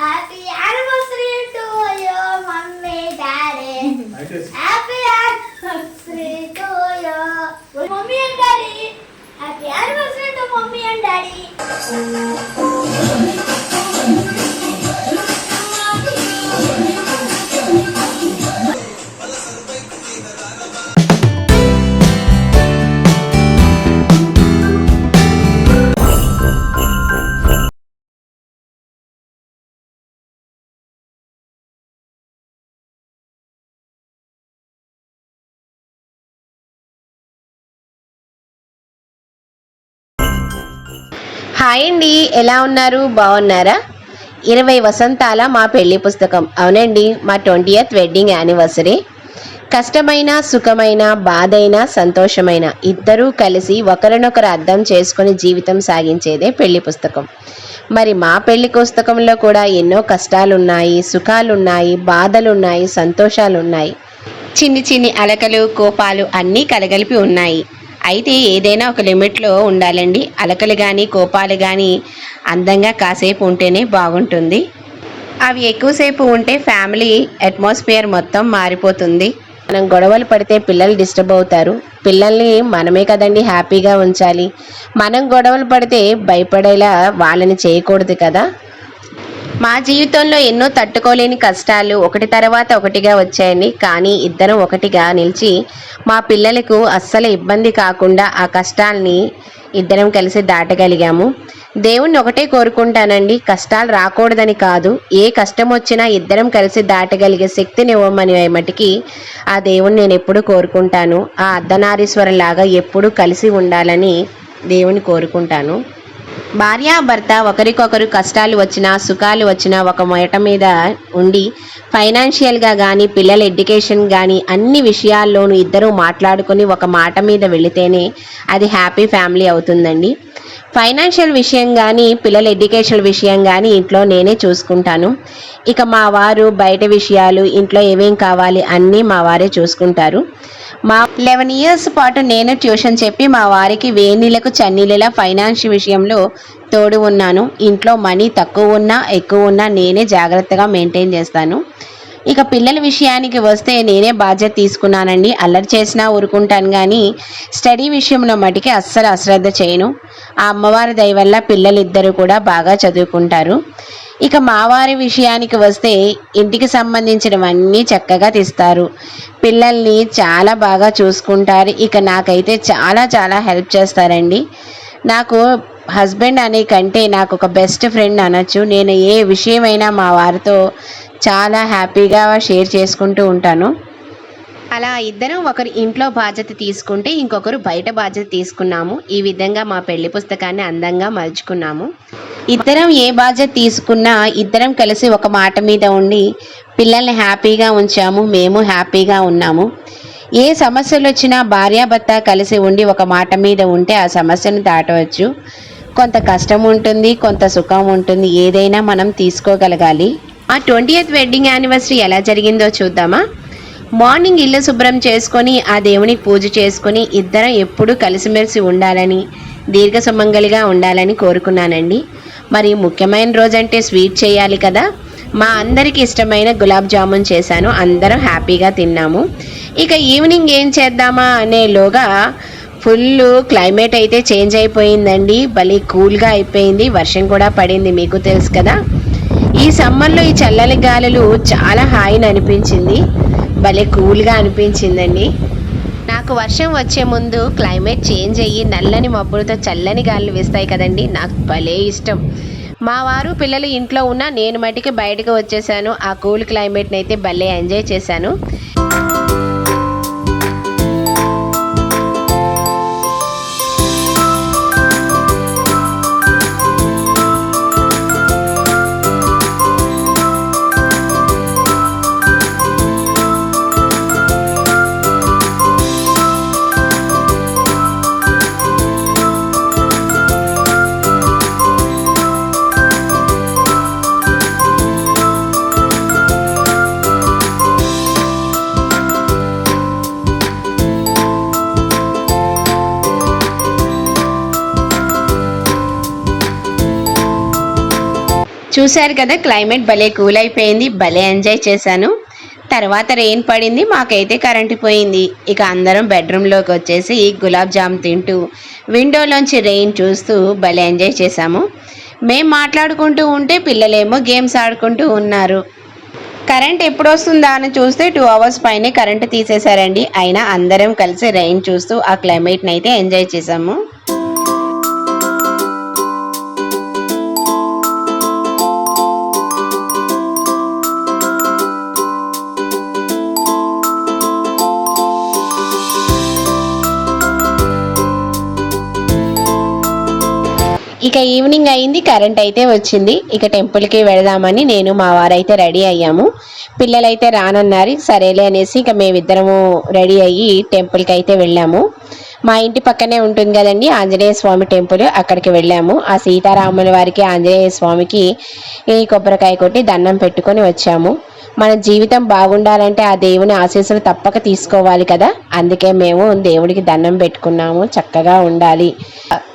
Happy anniversary to your mummy, daddy. Happy anniversary to your mommy and daddy. Happy anniversary to mommy and daddy. Hi అండి ఎలా ఉన్నారు? బాగున్నారా? ఇరవై వసంతాల మా పెళ్ళి పుస్తకం. అవునండి మా ట్వంటీయత్ వెడ్డింగ్ యానివర్సరీ. కష్టమైన సుఖమైన బాధైన సంతోషమైన ఇద్దరూ కలిసి ఒకరినొకరు అర్థం చేసుకొని జీవితం సాగించేదే పెళ్ళి పుస్తకం. మరి మా పెళ్ళి పుస్తకంలో కూడా ఎన్నో కష్టాలున్నాయి సుఖాలున్నాయి బాధలున్నాయి సంతోషాలున్నాయి. చిన్ని చిన్ని అలకలు కోపాలు అన్నీ కలగలిపి ఉన్నాయి. అయితే ఏదైనా ఒక లిమిట్లో ఉండాలండి. అలకలు కానీ కోపాలు కానీ అందంగా కాసేపు ఉంటేనే బాగుంటుంది. అవి ఎక్కువసేపు ఉంటే ఫ్యామిలీ అట్మాస్ఫియర్ మొత్తం మారిపోతుంది. మనం గొడవలు పడితే పిల్లలు డిస్టర్బ్ అవుతారు. పిల్లల్ని మనమే కదండి హ్యాపీగా ఉంచాలి. మనం గొడవలు పడితే భయపడేలా వాళ్ళని చేయకూడదు కదా. మా జీవితంలో ఎన్నో తట్టుకోలేని కష్టాలు ఒకటి తర్వాత ఒకటిగా వచ్చాయండి. కానీ ఇద్దరం ఒకటిగా నిలిచి మా పిల్లలకు అస్సలు ఇబ్బంది కాకుండా ఆ కష్టాల్ని ఇద్దరం కలిసి దాటగలిగాము. దేవుణ్ణి ఒకటే కోరుకుంటానండి కష్టాలు రాకూడదని కాదు. ఏ కష్టం వచ్చినా ఇద్దరం కలిసి దాటగలిగే శక్తిని ఇవ్వమని మటుకి ఆ దేవుణ్ణి నేను ఎప్పుడు కోరుకుంటాను. ఆ అర్ధనారీశ్వరులాగా ఎప్పుడూ కలిసి ఉండాలని దేవుని కోరుకుంటాను. భార్యాభర్త ఒకరికొకరు కష్టాలు వచ్చినా సుఖాలు వచ్చినా ఒక మొయట మీద ఉండి ఫైనాన్షియల్గా కానీ పిల్లల ఎడ్యుకేషన్ కానీ అన్ని విషయాల్లోనూ ఇద్దరూ మాట్లాడుకొని ఒక మాట మీద వెళితేనే అది హ్యాపీ ఫ్యామిలీ అవుతుందండి. ఫైనాన్షియల్ విషయం కానీ పిల్లల ఎడ్యుకేషన్ విషయం కానీ ఇంట్లో నేనే చూసుకుంటాను. ఇక మా వారు బయట విషయాలు ఇంట్లో ఏమేం కావాలి అన్నీ మా వారే చూసుకుంటారు. మా లెవెన్ ఇయర్స్ పాటు నేను ట్యూషన్ చెప్పి మా వారికి వేనీళ్ళకు చన్నీళ్ళ ఫైనాన్స్ విషయంలో తోడు ఉన్నాను. ఇంట్లో మనీ తక్కువ ఉన్నా ఎక్కువ ఉన్నా నేనే జాగ్రత్తగా మెయింటైన్ చేస్తాను. ఇక పిల్లల విషయానికి వస్తే నేనే బాధ్యత తీసుకున్నానండి. అల్లరి చేసినా ఊరుకుంటాను కానీ స్టడీ విషయంలో మటుకి అస్సలు అశ్రద్ధ చేయను. ఆ అమ్మవారి దయ వల్ల పిల్లలిద్దరూ కూడా బాగా చదువుకుంటారు. ఇక మావారి విషయానికి వస్తే ఇంటికి సంబంధించినవన్నీ చక్కగా తీస్తారు. పిల్లల్ని చాలా బాగా చూసుకుంటారు. ఇక నాకైతే చాలా చాలా హెల్ప్ చేస్తారండి. నాకు హస్బెండ్ అనే కంటే నాకు ఒక బెస్ట్ ఫ్రెండ్ అనొచ్చు. నేను ఏ విషయమైనా మా వారితో చాలా హ్యాపీగా షేర్ చేసుకుంటూ ఉంటాను. అలా ఇద్దరం ఒకరు ఇంట్లో బాధ్యత తీసుకుంటే ఇంకొకరు బయట బాధ్యత తీసుకున్నాము. ఈ విధంగా మా పెళ్ళి పుస్తకాన్ని అందంగా మలుచుకున్నాము. ఇద్దరం ఏ బాధ్యత తీసుకున్నా ఇద్దరం కలిసి ఒక మాట మీద ఉండి పిల్లల్ని హ్యాపీగా ఉంచాము. మేము హ్యాపీగా ఉన్నాము. ఏ సమస్యలు వచ్చినా భార్యాభర్త కలిసి ఉండి ఒక మాట మీద ఉంటే ఆ సమస్యను దాటవచ్చు. కొంత కష్టం ఉంటుంది కొంత సుఖం ఉంటుంది. ఏదైనా మనం తీసుకోగలగాలి. ఆ ట్వంటీయత్ వెడ్డింగ్ యానివర్సరీ ఎలా జరిగిందో చూద్దామా? మార్నింగ్ ఇల్లు శుభ్రం చేసుకొని ఆ దేవునికి పూజ చేసుకొని ఇద్దరం ఎప్పుడూ కలిసిమెలిసి ఉండాలని దీర్ఘ సుమంగలిగా ఉండాలని కోరుకున్నానండి. మరి ముఖ్యమైన రోజంటే స్వీట్ చేయాలి కదా? మా అందరికి ఇష్టమైన గులాబ్ జామున్ చేశాను. అందరం హ్యాపీగా తిన్నాము. ఇక ఈవినింగ్ ఏం చేద్దామా అనేలోగా ఫుల్ క్లైమేట్ అయితే చేంజ్ అయిపోయిందండి. భలే కూల్గా అయిపోయింది. వర్షం కూడా పడింది మీకు తెలుసు కదా. ఈ సమ్మర్లో ఈ చల్లని గాలులు చాలా హాయిని అనిపించింది. భలే కూల్గా అనిపించిందండి. నాకు వర్షం వచ్చే ముందు క్లైమేట్ చేంజ్ అయ్యి నల్లని మబ్బులతో చల్లని గాలులు వేస్తాయి కదండి నాకు భలే ఇష్టం. మా వారు పిల్లలు ఇంట్లో ఉన్న నేను మటుకు బయటకు వచ్చేసాను. ఆ కూల్ క్లైమేట్ని అయితే భలే ఎంజాయ్ చేశాను. చూశారు కదా క్లైమేట్ భలే కూల్ అయిపోయింది భలే ఎంజాయ్ చేశాను. తర్వాత రెయిన్ పడింది మాకైతే కరెంటు పోయింది. ఇక అందరం బెడ్రూమ్లోకి వచ్చేసి గులాబ్ జామ్ తింటూ విండోలోంచి రెయిన్ చూస్తూ భలే ఎంజాయ్ చేశాము. మేం మాట్లాడుకుంటూ ఉంటే పిల్లలేమో గేమ్స్ ఆడుకుంటూ ఉన్నారు. కరెంట్ ఎప్పుడు వస్తుందా అని చూస్తే టూ అవర్స్ పైనే కరెంట్ తీసేశారండి. అయినా అందరం కలిసి రెయిన్ చూస్తూ ఆ క్లైమేట్ని అయితే ఎంజాయ్ చేసాము ఇక ఈవినింగ్ అయింది కరెంట్ అయితే వచ్చింది. ఇక టెంపుల్కి వెళదామని నేను మా వారైతే రెడీ అయ్యాము. పిల్లలైతే రానన్నారు సరేలే అనేసి ఇక మేమిద్దరము రెడీ అయ్యి టెంపుల్కి అయితే వెళ్ళాము. మా ఇంటి పక్కనే ఉంటుంది కదండి ఆంజనేయ స్వామి టెంపుల్ అక్కడికి వెళ్ళాము. ఆ సీతారాముల వారికి ఆంజనేయ స్వామికి ఈ కొబ్బరికాయ కొట్టి దండం పెట్టుకొని వచ్చాము. మన జీవితం బాగుండాలంటే ఆ దేవుని ఆశీస్సులు తప్పక తీసుకోవాలి కదా? అందుకే మేము దేవుడికి దండం పెట్టుకున్నాము. చక్కగా ఉండాలి.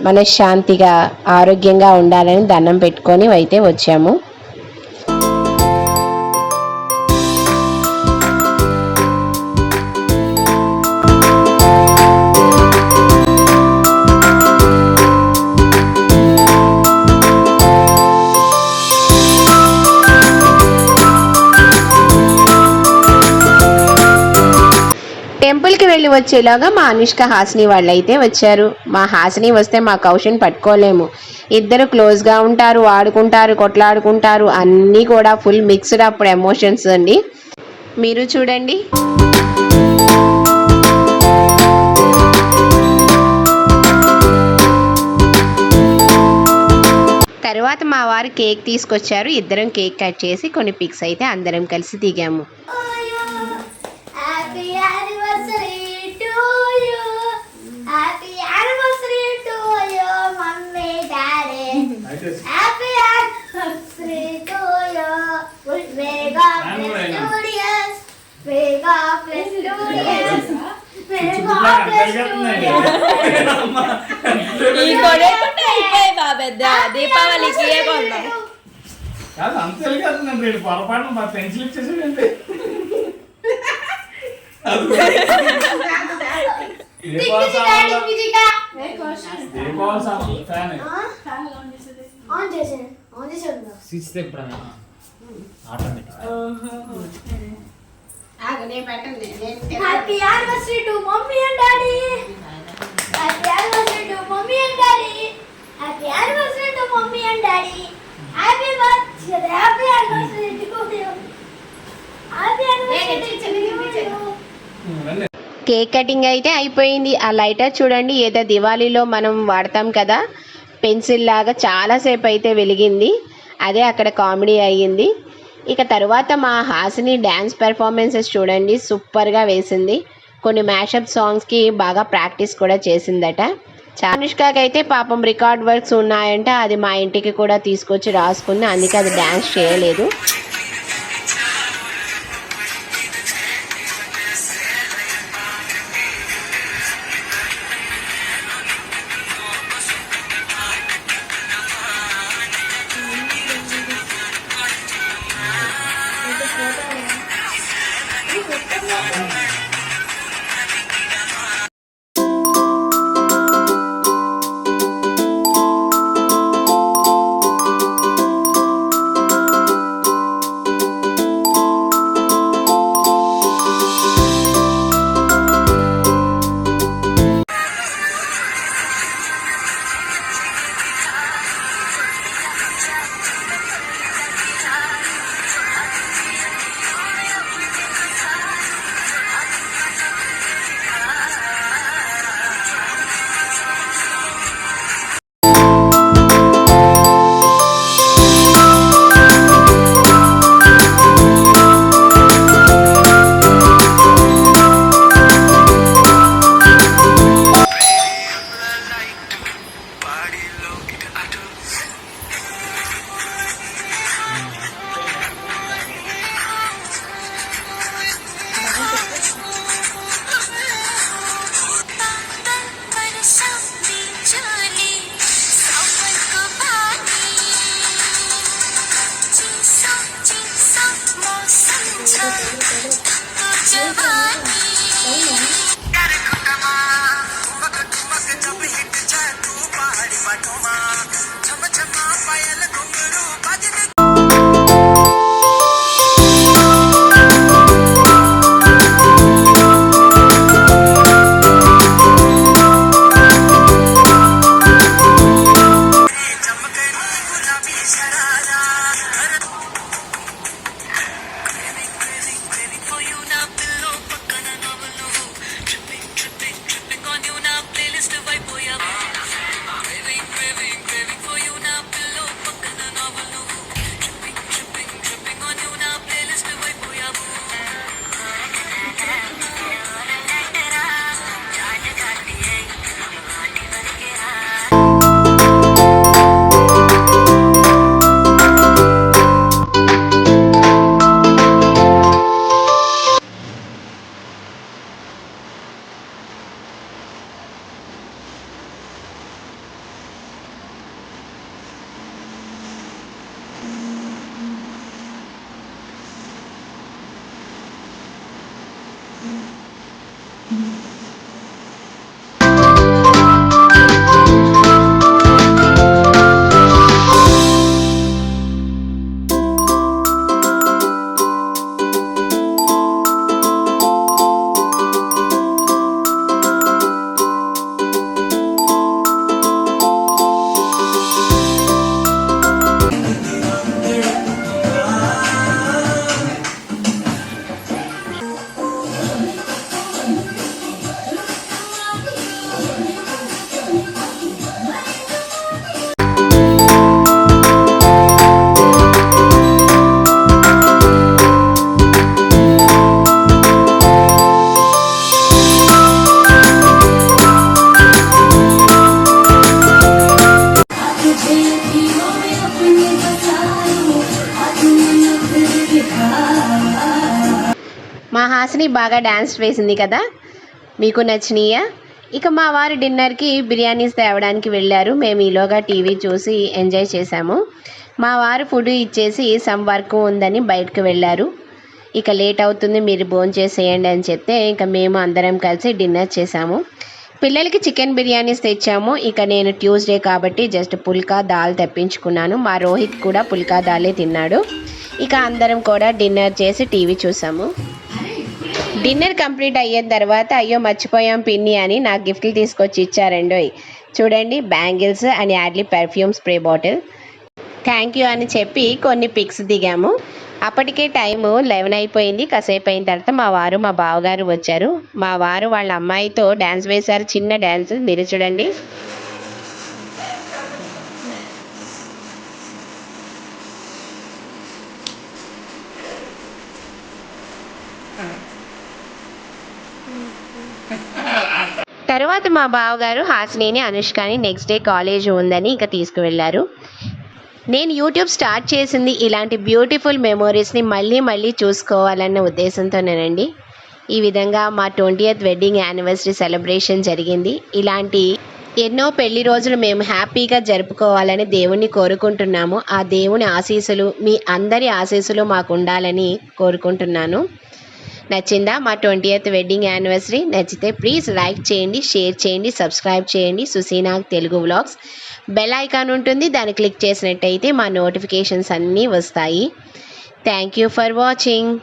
మనశ్శాంతిగా ఆరోగ్యంగా ఉండాలని దండం పెట్టుకొని అయితే వచ్చాము. టెంపుల్కి వెళ్ళి వచ్చేలాగా మా అనుష్క హాసిని వాళ్ళు అయితే వచ్చారు. మా హాసిని వస్తే మా కౌశన్ పట్టుకోలేము. ఇద్దరు క్లోజ్గా ఉంటారు ఆడుకుంటారు కొట్లాడుకుంటారు అన్నీ కూడా ఫుల్ మిక్స్డ్ అప్పుడు ఎమోషన్స్ అండి. మీరు చూడండి. తర్వాత మా వారు కేక్ తీసుకొచ్చారు. ఇద్దరం కేక్ కట్ చేసి కొన్ని పిక్స్ అయితే అందరం కలిసి దిగాము. ఈ కొడేకుంటే అయిపోయి బా పెద్ద. దీపావళికి ఏ కొందాం కాదు అంత వెళ్ళి నేను పొరపాటు మా pencil ఇచ్చేసాడండి switch automatic happy anniversary to mummy and daddy happy anniversary to mummy and daddy happy anniversary to mummy and daddy happy birthday happy anniversary to you happy anniversary to you cake cutting అయితే అయిపోయింది. ఆ lighter చూడండి ఏదో దివాళీలో మనం వాడతాం కదా. Pencil లాగా చాలాసేపు అయితే వెలిగింది. అదే అక్కడ కామెడీ అయ్యింది. ఇక తర్వాత మా హాసిని డ్యాన్స్ పెర్ఫార్మెన్సెస్ చూడండి సూపర్గా వేసింది. కొన్ని మ్యాషప్ సాంగ్స్కి బాగా ప్రాక్టీస్ కూడా చేసిందట. అనుష్కకి అయితే పాపం రికార్డ్ వర్క్స్ ఉన్నాయంటే అది మా ఇంటికి కూడా తీసుకొచ్చి రాసుకుంది అందుకే అది డ్యాన్స్ చేయలేదు. మా బాగా డ్యాన్స్ వేసింది కదా? మీకు నచ్చినాయా? ఇక మా వారు డిన్నర్కి బిర్యానీస్ తేవడానికి వెళ్ళారు. మేము ఈలోగా టీవీ చూసి ఎంజాయ్ చేశాము. మా వారు ఫుడ్ ఇచ్చేసి సమ్ వర్క్ ఉందని బయటకు వెళ్ళారు. ఇక లేట్ అవుతుంది మీరు భోజనం చేసేయండి అని చెప్తే ఇక మేము అందరం కలిసి డిన్నర్ చేశాము. పిల్లలకి చికెన్ బిర్యానీస్ తెచ్చాము. ఇక నేను ట్యూస్డే కాబట్టి జస్ట్ పుల్కా దాల్ తెప్పించుకున్నాను. మా రోహిత్ కూడా పుల్కా దాలే తిన్నాడు. ఇక అందరం కూడా డిన్నర్ చేసి టీవీ చూసాము డిన్నర్ కంప్లీట్ అయిన తర్వాత అయ్యో మర్చిపోయాం పిన్ని అని నాకు గిఫ్ట్లు తీసుకొచ్చి ఇచ్చారండోయ్ చూడండి బ్యాంగిల్స్ అని Yardley perfume spray bottle. Thank you అని చెప్పి కొన్ని పిక్స్ దిగాము. అప్పటికే టైము లెవెన్ అయిపోయింది. కాసేపు అయిన తర్వాత మా వారు మా బావగారు వచ్చారు. మా వారు వాళ్ళ అమ్మాయితో డ్యాన్స్ వేశారు. చిన్న డ్యాన్స్ మీరు చూడండి. తర్వాత మా బావగారు హాసినిని అనుష్కని నెక్స్ట్ డే కాలేజ్ ఉందని ఇంకా తీసుకువెళ్ళారు. నేను యూట్యూబ్ స్టార్ట్ చేసింది ఇలాంటి బ్యూటిఫుల్ మెమోరీస్ని మళ్ళీ మళ్ళీ చూసుకోవాలన్న ఉద్దేశంతోనేనండి. ఈ విధంగా మా ట్వంటీయత్ వెడ్డింగ్ యానివర్సరీ సెలబ్రేషన్ జరిగింది. ఇలాంటి ఎన్నో పెళ్ళి రోజులు మేము హ్యాపీగా జరుపుకోవాలని దేవుణ్ణి కోరుకుంటున్నాము. ఆ దేవుని ఆశీస్సులు మీ అందరి ఆశీస్సులు మాకు ఉండాలని కోరుకుంటున్నాను. నచ్చిందా? మా ట్వంటీయత్ వెడ్డింగ్ యానివర్సరీ. నచ్చితే ప్లీజ్ లైక్ చేయండి షేర్ చేయండి సబ్స్క్రైబ్ చేయండి. Susinag Telugu vlogs. Bell icon ఉంటుంది. దాన్ని క్లిక్ చేసినట్టయితే మా నోటిఫికేషన్స్ అన్నీ వస్తాయి. Thank you for watching.